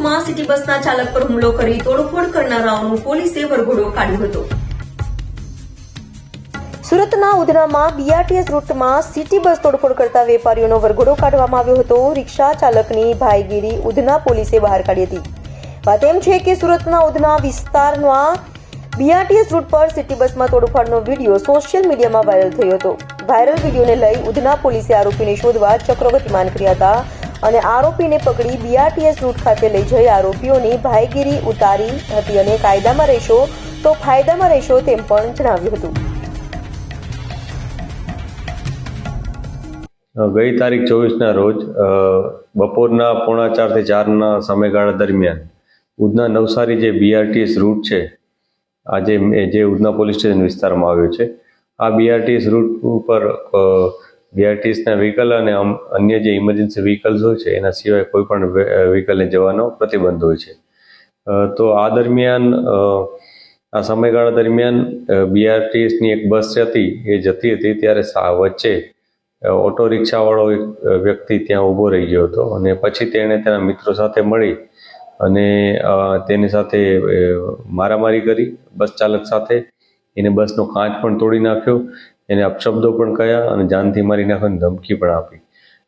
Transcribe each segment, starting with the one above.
City બસના ચાલક પર હુમલો કરી તોડફોડ કરનારાઓનો પોલીસે વરઘોડો કાઢ્યો હતો. સુરતના ઉધનામાં બીઆરટીએસ રૂટમાં સિટી બસ તોડફોડ કરતા વેપારીઓનો વરઘોડો કાઢવામાં આવ્યો હતો. રિક્ષા ચાલકની ભાઈગીરી ઉધના પોલીસે બહાર કાઢી હતી. વાત એમ છે કે સુરતના ઉધના વિસ્તારમાં બીઆરટીએસ રૂટ પર સિટી બસમાં તોડફોડનો વીડિયો સોશિયલ મીડિયામાં વાયરલ થયો હતો. વાયરલ વિડીયોને લઈ ઉધના પોલીસે આરોપીને શોધવા ચક્રો ગતિમાન કર્યા હતા. અને આરોપીને પકડી બીઆરટીએસ રૂટ ખાતે લઈ જઈ આરોપીઓની ભાઈગીરી ઉતારી હતી અને કાયદામાં રહેશો તો ફાયદામાં રહેશો તેમ પણ જણાવ્યું હતું. ગઈ તારીખ ચોવીસના રોજ બપોરના પોણા ચારથી ચારના સમયગાળા દરમિયાન ઉધના નવસારી જે બીઆરટીએસ રૂટ છે, આજે જે ઉધના પોલીસ સ્ટેશન વિસ્તારમાં આવ્યો છે, આ બીઆરટીએસ રૂટ ઉપર બીઆરટીએસના વ્હીકલ અને અન્ય જે ઇમરજન્સી વ્હીકલ્સ હોય છે, એના સિવાય કોઈ પણ વ્હીકલને જવાનો પ્રતિબંધ હોય છે. તો આ દરમિયાન આ સમયગાળા દરમિયાન બીઆરટીએસની એક બસ હતી એ જતી હતી ત્યારે વચ્ચે ઓટો રિક્ષાવાળો એક વ્યક્તિ ત્યાં ઊભો રહી ગયો હતો અને પછી તેણે તેના મિત્રો સાથે મળી અને તેની સાથે મારામારી કરી, બસ ચાલક સાથે. એને બસનો કાચ પણ તોડી નાખ્યો એને અપશબ્દો પણ કહ્યા અને જાનથી મારી નાખવાની ધમકી પણ આપી.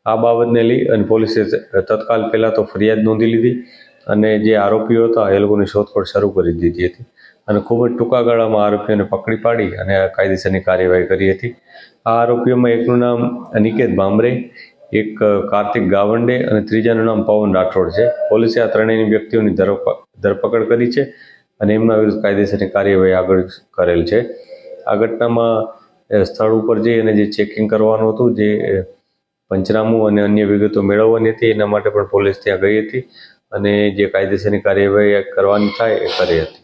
આ બાબતને લઈ અને પોલીસે તત્કાલ પહેલાં તો ફરિયાદ નોંધી લીધી અને જે આરોપીઓ હતા એ લોકોની શોધખોળ શરૂ કરી દીધી હતી અને ખૂબ જ ટૂંકા ગાળામાં આરોપીઓને પકડી પાડી અને કાયદેસરની કાર્યવાહી કરી હતી. આ આરોપીઓમાં એકનું નામ અનિકેત ભામરે, એક કાર્તિક ગાવંડે અને ત્રીજાનું નામ પવન રાઠોડ છે. પોલીસે આ ત્રણેય વ્યક્તિઓની ધરપ- ધરપકડ કરી છે અને એમના વિરુદ્ધ કાયદેસરની કાર્યવાહી આગળ કરેલ છે. આ ઘટનામાં સ્થળ ઉપર જઈ અને જે ચેકિંગ કરવાનું હતું, જે પંચનામું અને અન્ય વિગતો મેળવવાની હતી, એના માટે પણ પોલીસ ત્યાં ગઈ હતી અને જે કાયદેસરની કાર્યવાહી કરવાની થાય એ કરી હતી.